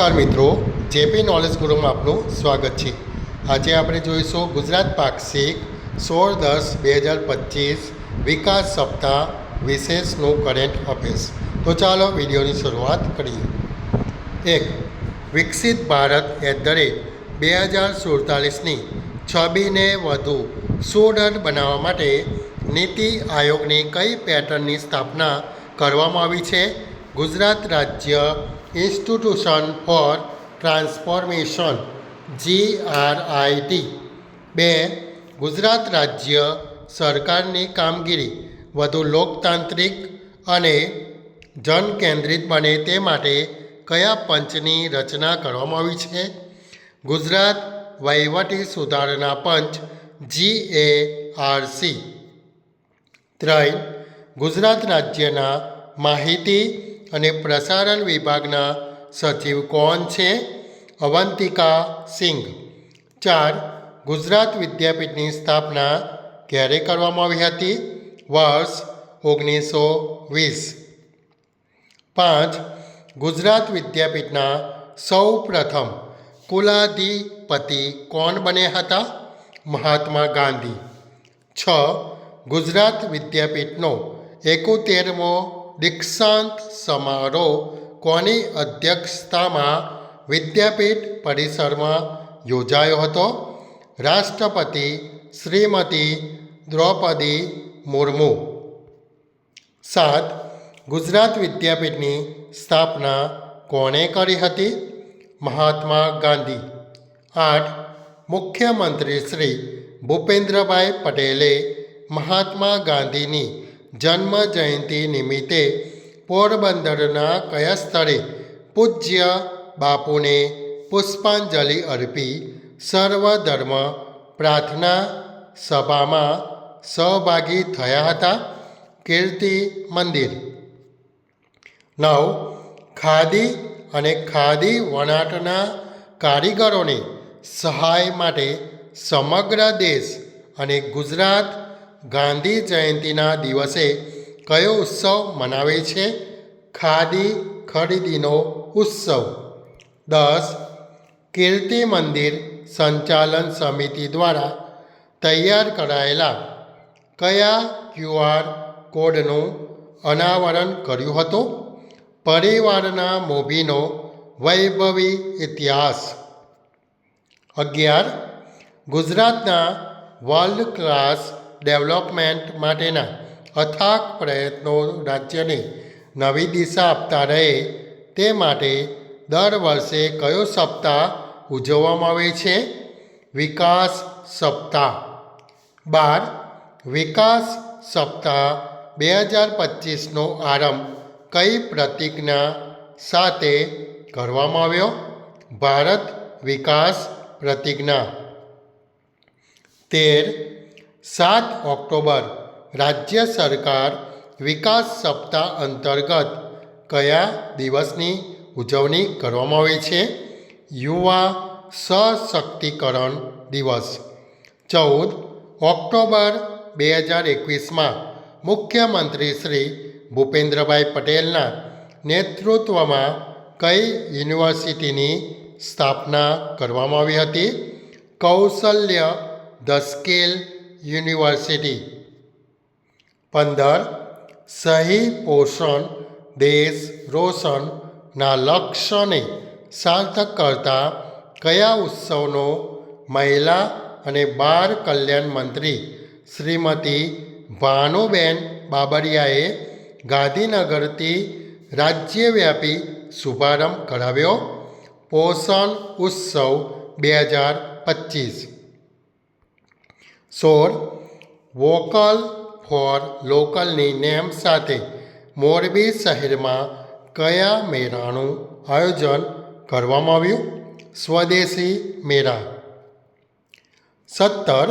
નમસ્કાર મિત્રો, JP knowledge ગુરુમાં આપનું સ્વાગત છે. આજે આપણે જોઈશું ગુજરાત પાક્ષિક સોળ દસ બે હજાર પચીસ વિકાસ સપ્તાહ વિશેષનું કરંટ અફેર્સ તો ચાલો વિડીયોની શરૂઆત કરીએ. એક, વિકસિત ભારત એટ ધ રેટ બે હજાર સુડતાલીસની છબીને વધુ સુદૃઢ બનાવવા માટે નીતિ આયોગની કઈ પેટર્નની સ્થાપના કરવામાં આવી છે? ગુજરાત રાજ્ય ઇન્સ્ટિટ્યુશન ફોર ટ્રાન્સફોર્મેશન, જીઆરઆઈટી. બે, ગુજરાત રાજ્ય સરકારની કામગીરી વધુ લોકતાંત્રિક અને જનકેન્દ્રિત બને તે માટે કયા પંચની રચના કરવામાં આવી છે? ગુજરાત વહીવટી સુધારણા પંચ જી એ આર સી ત્રણ, ગુજરાત રાજ્યના માહિતી અને પ્રસારણ વિભાગના સચિવ કોણ છે? અવંતિકા સિંઘ. ચાર, ગુજરાત વિદ્યાપીઠની સ્થાપના ક્યારે કરવામાં આવી હતી? વર્ષ ઓગણીસો વીસ. પાંચ, ગુજરાત વિદ્યાપીઠના સૌ પ્રથમ કુલાધિપતિ કોણ બન્યા હતા? મહાત્મા ગાંધી. છ, ગુજરાત વિદ્યાપીઠનો એકોતેરમો દીક્ષાંત સમારોહ કોની અધ્યક્ષતામાં વિદ્યાપીઠ પરિસરમાં યોજાયો હતો? રાષ્ટ્રપતિ શ્રીમતી દ્રૌપદી મુર્મુ. સાત, ગુજરાત વિદ્યાપીઠની સ્થાપના કોણે કરી હતી? મહાત્મા ગાંધી. આઠ, મુખ્યમંત્રી શ્રી ભૂપેન્દ્રભાઈ પટેલે મહાત્મા ગાંધીની જન્મ જયંતિ નિમિત્તે પોરબંદરના કયા સ્થળે પૂજ્ય બાપુને પુષ્પાંજલિ અર્પી સર્વધર્મ પ્રાર્થના સભામાં સહભાગી થયા હતા? કીર્તિ મંદિર. નવ, ખાદી અને ખાદી વણાટના કારીગરોને સહાય માટે સમગ્ર દેશ અને ગુજરાત ગાંધી જયંતિના દિવસે કયો ઉત્સવ મનાવે છે? ખાદી ખરીદીનો ઉત્સવ. દસ, કીર્તિ મંદિર સંચાલન સમિતિ દ્વારા તૈયાર કરાયેલા કયા ક્યુઆર કોડનું અનાવરણ કર્યું હતું? પરિવારના મોભીનો વૈભવી ઇતિહાસ. અગિયાર, ગુજરાતના વર્લ્ડ ક્લાસ ડેવલપમેન્ટ માટેના અથાગ પ્રયત્નો રાજ્યને નવી દિશા આપતા રહે તે માટે દર વર્ષે કયો સપ્તાહ ઉજવવામાં આવે છે? વિકાસ સપ્તાહ. બાર. વિકાસ સપ્તાહ બે હજાર પચીસનો આરંભ કઈ પ્રતિજ્ઞા સાથે કરવામાં આવ્યો? ભારત વિકાસ પ્રતિજ્ઞા. તેર. સાત ઓક્ટોબર રાજ્ય સરકાર વિકાસ સપ્તાહ અંતર્ગત કયા દિવસની ઉજવણી કરવામાં આવે છે? યુવા સશક્તિકરણ દિવસ. ચૌદ ઓક્ટોબર બે હજાર એકવીસમાં મુખ્યમંત્રી શ્રી ભૂપેન્દ્રભાઈ પટેલના નેતૃત્વમાં કઈ યુનિવર્સિટીની સ્થાપના કરવામાં આવી હતી? કૌશલ્ય ધ સ્કિલ યુનિવર્સિટી. પંદર, સહી પોષણ, દેશ રોશનના લક્ષ્યને સાર્થક કરતા કયા ઉત્સવનો મહિલા અને બાળ કલ્યાણ મંત્રી શ્રીમતી ભાનુબેન બાબરિયાએ ગાંધીનગરથી રાજ્યવ્યાપી શુભારંભ કરાવ્યો? પોષણ ઉત્સવ બે હજાર પચીસ. સોળ વોકલ ફોર લોકલની નેમ સાથે મોરબી શહેરમાં કયા મેળાનું આયોજન કરવામાં આવ્યું? સ્વદેશી મેળા. સત્તર,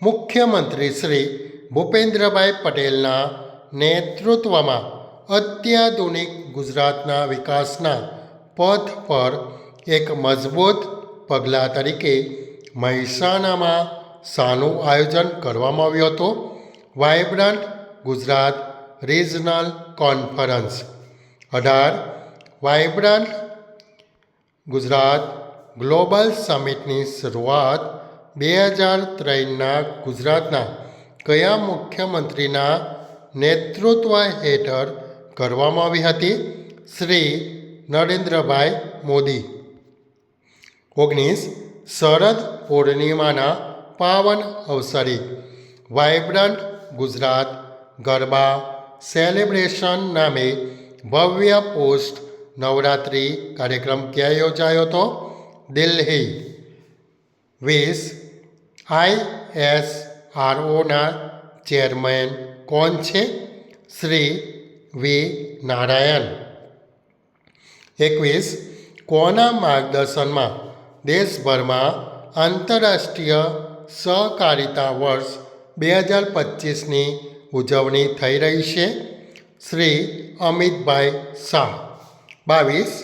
મુખ્યમંત્રી શ્રી ભૂપેન્દ્રભાઈ પટેલના નેતૃત્વમાં અત્યાધુનિક ગુજરાતના વિકાસના પથ પર એક મજબૂત પગલાં તરીકે મહેસાણામાં શાનું આયોજન કરવામાં આવ્યું હતું. Vibrant Gujarat regional conference. અઢાર વાઇબ્રન્ટ ગુજરાત ગ્લોબલ સમિટની શરૂઆત બે હજાર ત્રણના ગુજરાતના કયા મુખ્યમંત્રીના નેતૃત્વ હેઠળ કરવામાં આવી હતી? શ્રી નરેન્દ્રભાઈ મોદી. ઓગણીસ, શરદ પૂર્ણિમાના પાવન અવસરે. વાઇબ્રન્ટ ગુજરાત ગરબા સેલિબ્રેશન નામે ભવ્ય પોસ્ટ નવરાત્રિ કાર્યક્રમ ક્યાં યોજાયો હતો? દિલ્હી. વીસ આઈ એસ આરઓના ચેરમેન કોણ છે? શ્રી વી નારાયણ. એકવીસ, કોના માર્ગદર્શનમાં દેશભરમાં આંતરરાષ્ટ્રીય સહકારિતા વર્ષ બે હજાર પચીસની ઉજવણી થઈ રહી છે. શ્રી અમિતભાઈ શાહ. બાવીસ.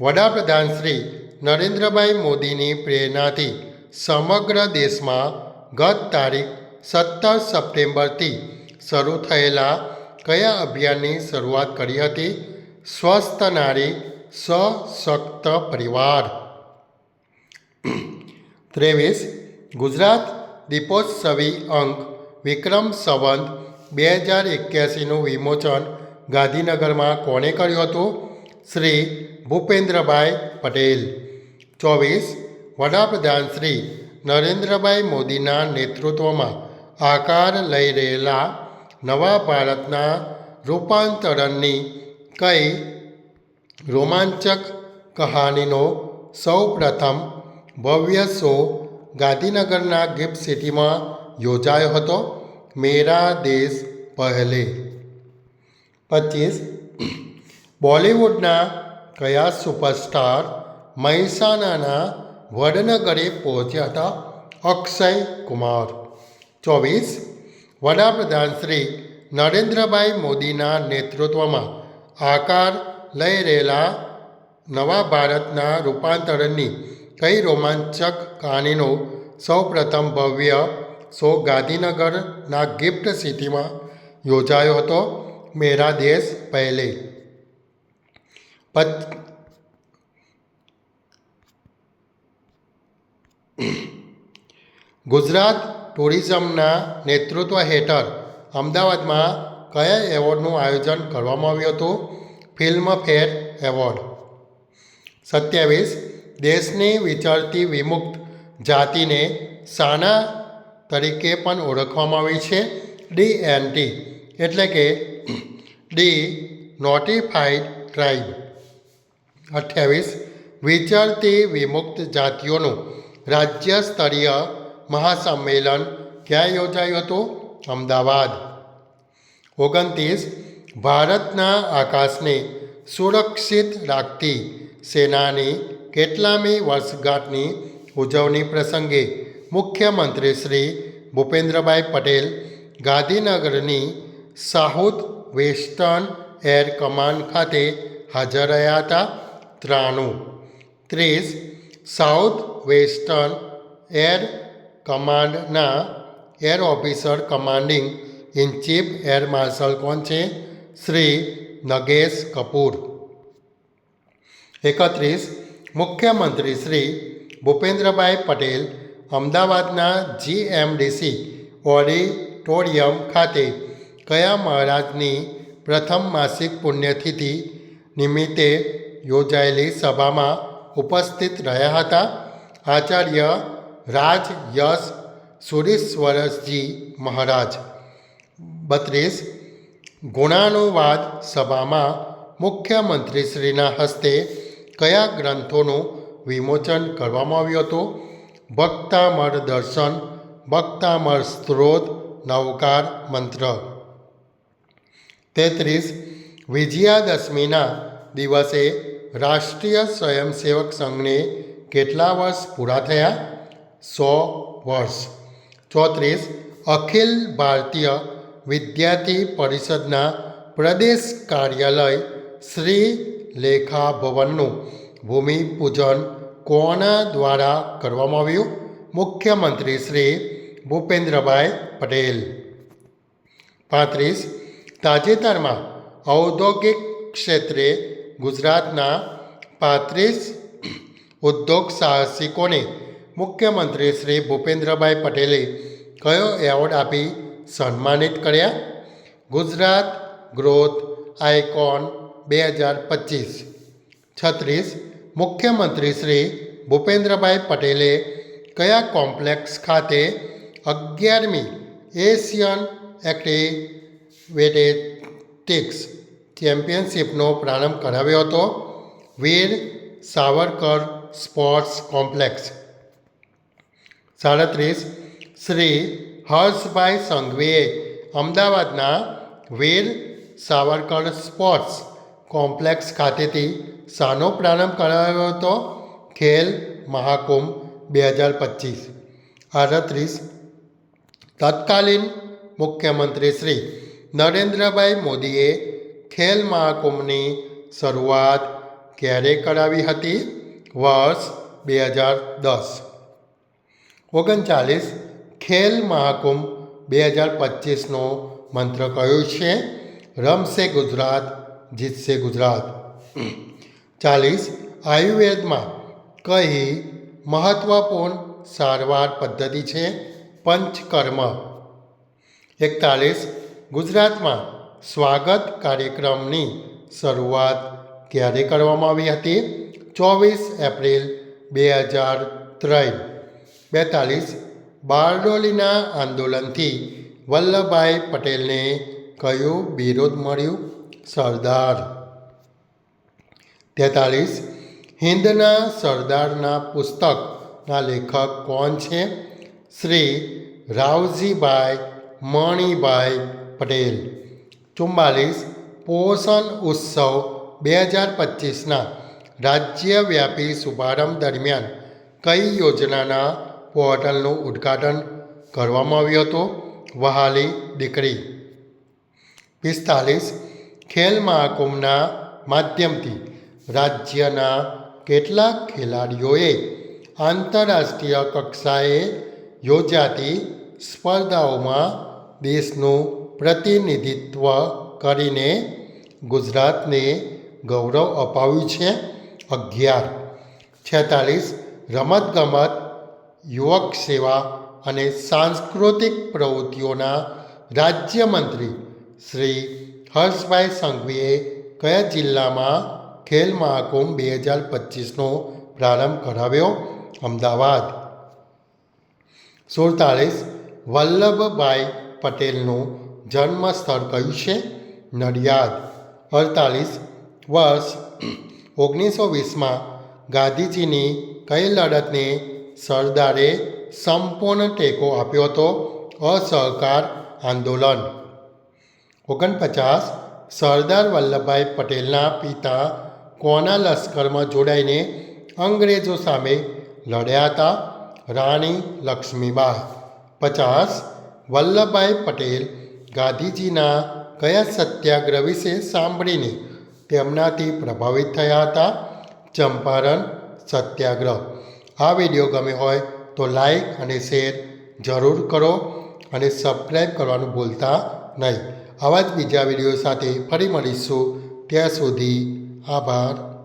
વડાપ્રધાન શ્રી નરેન્દ્રભાઈ મોદીની પ્રેરણાથી સમગ્ર દેશમાં ગત તારીખ સત્તર સપ્ટેમ્બરથી શરૂ થયેલા કયા અભિયાનની શરૂઆત કરી હતી? સ્વસ્થ નારી, સશક્ત પરિવાર. ત્રેવીસ, ગુજરાત દીપોત્સવી અંક, વિક્રમ સંવંત બે હજાર એક્યાસીનું વિમોચન ગાંધીનગરમાં કોણે કર્યું હતું? શ્રી ભૂપેન્દ્રભાઈ પટેલ. ચોવીસ, વડાપ્રધાન શ્રી નરેન્દ્રભાઈ મોદીના નેતૃત્વમાં આકાર લઈ રહેલા નવા ભારતના રૂપાંતરણની કઈ રોમાંચક કહાનીનો સૌ પ્રથમ ભવ્ય શો ગાંધીનગરના ગિફ્ટ સિટીમાં યોજાયો હતો. મેરા દેશ પહેલે. પચીસ. બોલિવૂડના કયા સુપરસ્ટાર મહેસાણાના વડનગરે પહોંચ્યા હતા? અક્ષય કુમાર. ચોવીસ. વડાપ્રધાન શ્રી નરેન્દ્રભાઈ મોદીના નેતૃત્વમાં આકાર લઈ રહેલા નવા ભારતના રૂપાંતરણની કઈ રોમાંચક કહાનીનો સૌપ્રથમ ભવ્ય શો ગાંધીનગરના ગિફ્ટ સિટીમાં યોજાયો હતો મેરા દેશ પહેલે. ગુજરાત ટુરિઝમના નેતૃત્વ હેઠળ અમદાવાદમાં કયા એવોર્ડનું આયોજન કરવામાં આવ્યું હતું? Filmfare award. સત્યાવીસ દેશની વિચારતી વિમુક્ત જાતિને સાના તરીકે પણ ઓળખવામાં આવી છે. ડી એન્ટી એટલે કે ડી નોટિફાઈડ ટ્રાઇબ અઠ્યાવીસ, વિચારતી વિમુક્ત જાતિઓનું રાજ્ય સ્તરીય મહાસંમેલન ક્યાં યોજાયું હતું? અમદાવાદ. ઓગણત્રીસ, ભારતના આકાશને સુરક્ષિત રાખતી સેનાની કેટલામી વર્ષગાંઠની ઉજવણી પ્રસંગે મુખ્યમંત્રી શ્રી ભૂપેન્દ્રભાઈ પટેલ ગાંધીનગરની સાઉથ વેસ્ટર્ન એર કમાન્ડ ખાતે હાજર રહ્યા હતા. ત્રાણું. ત્રીસ. સાઉથ વેસ્ટર્ન એર કમાન્ડના air officer commanding in chief air marshal કોણ છે? શ્રી નગેશ કપૂર. એકત્રીસ. મુખ્યમંત્રી શ્રી ભૂપેન્દ્રભાઈ પટેલ અમદાવાદના જીએમડીસી ઓડિટોરિયમ ખાતે કયા મહારાજની પ્રથમ માસિક પુણ્યતિથિ નિમિત્તે યોજાયેલી સભામાં ઉપસ્થિત રહ્યા હતા? આચાર્ય રાજ યશ સુરેશ્વરજી મહારાજ. બત્રીસ. ગુણાનુવાદ સભામાં મુખ્યમંત્રીશ્રીના હસ્તે કયા ગ્રંથોનું વિમોચન કરવામાં આવ્યું હતું? ભક્તામર દર્શન ભક્તામર સ્ત્રોત, નવકાર મંત્ર. તેત્રીસ, વિજયાદશમીના દિવસે રાષ્ટ્રીય સ્વયંસેવક સંઘને કેટલા વર્ષ પૂરા થયા? સો વર્ષ. ચોત્રીસ, અખિલ ભારતીય વિદ્યાર્થી પરિષદના પ્રદેશ કાર્યાલય શ્રી લેખા ભવનનું ભૂમિપૂજન કોના દ્વારા કરવામાં આવ્યું? મુખ્યમંત્રી શ્રી ભૂપેન્દ્રભાઈ પટેલ. પાંત્રીસ. તાજેતરમાં ઔદ્યોગિક ક્ષેત્રે ગુજરાતના પાંત્રીસ ઉદ્યોગ સાહસિકોને મુખ્યમંત્રી શ્રી ભૂપેન્દ્રભાઈ પટેલે કયો એવોર્ડ આપી સન્માનિત કર્યા? ગુજરાત ગ્રોથ આઇકોન બે હજાર પચીસ. છત્રીસ, મુખ્યમંત્રી શ્રી ભૂપેન્દ્રભાઈ પટેલે કયા કોમ્પ્લેક્સ ખાતે અગિયારમી એશિયન એક્ટિવેટેટિક્સ ચેમ્પિયનશિપનો પ્રારંભ કરાવ્યો હતો? Veer Savarkar sports complex. સાડત્રીસ, શ્રી હર્ષભાઈ સંઘવીએ અમદાવાદના વીર સાવરકર સ્પોર્ટ્સ કોમ્પ્લેક્સ ખાતેથી શાનો પ્રારંભ કરાવ્યો હતો ખેલ મહાકુંભ બે હજાર પચીસ આડત્રીસ તત્કાલીન મુખ્યમંત્રી શ્રી નરેન્દ્રભાઈ મોદીએ ખેલ મહાકુંભની શરૂઆત ક્યારે કરાવી હતી? વર્ષ બે હજાર દસ. ઓગણચાલીસ ખેલ મહાકુંભ બે હજાર પચીસનો મંત્ર કયો છે? રમશે ગુજરાત જીતશે ગુજરાત. ચાલીસ, આયુર્વેદમાં કઈ મહત્ત્વપૂર્ણ સારવાર પદ્ધતિ છે? પંચકર્મ. એકતાલીસ, ગુજરાતમાં સ્વાગત કાર્યક્રમની શરૂઆત ક્યારે કરવામાં આવી હતી? ચોવીસ એપ્રિલ બે હજાર ત્રણ. બેતાલીસ, બારડોલીના આંદોલનથી વલ્લભભાઈ પટેલને કયું બિરુદ મળ્યું? સરદાર. તેતાલીસ હિન્દના સરદારના પુસ્તકના લેખક કોણ છે? શ્રી રાવજીભાઈ મણિભાઈ પટેલ. ચુમ્માલીસ પોષણ ઉત્સવ બે હજાર પચીસના રાજ્યવ્યાપી શુભારંભ દરમિયાન કઈ યોજનાના પોર્ટલનું ઉદ્ઘાટન કરવામાં આવ્યું હતું? વહાલી દીકરી. પિસ્તાલીસ ખેલ મહાકુંભના માધ્યમથી રાજ્યના કેટલાક ખેલાડીઓએ આંતરરાષ્ટ્રીય કક્ષાએ યોજાતી સ્પર્ધાઓમાં દેશનું પ્રતિનિધિત્વ કરીને ગુજરાતને ગૌરવ અપાવ્યું છે. અગિયાર છેતાલીસ રમતગમત, યુવક સેવા અને સાંસ્કૃતિક પ્રવૃત્તિઓના રાજ્યમંત્રી શ્રી હર્ષભાઈ સંઘવીએ કયા જિલ્લામાં ખેલ મહાકુંભ બે હજાર પચીસનો પ્રારંભ કરાવ્યો? અમદાવાદ. સુડતાલીસ. વલ્લભભાઈ પટેલનું જન્મ સ્થળ કયું છે? નડિયાદ. અડતાલીસ. વર્ષ. ઓગણીસો વીસમાં ગાંધીજીની કઈ લડતને સરદારે સંપૂર્ણ ટેકો આપ્યો હતો? અસહકાર આંદોલન. ઓગણપચાસ સરદાર વલ્લભભાઈ પટેલના પિતા કોના લશ્કરમાં જોડાઈને અંગ્રેજો સામે લડ્યા હતા? રાણી લક્ષ્મીબાઈ. પચાસ વલ્લભભાઈ પટેલ ગાંધીજીના કયા સત્યાગ્રહ વિશે સાંભળીને તેમનાથી પ્રભાવિત થયા હતા? ચંપારણ સત્યાગ્રહ. આ વીડિયો ગમે હોય તો લાઈક અને શેર જરૂર કરો અને સબસ્ક્રાઈબ કરવાનું ભૂલતા નહીં. આવા જ બીજા વીડિયો સાથે ફરી મળીશું. ત્યાં સુધી આભાર.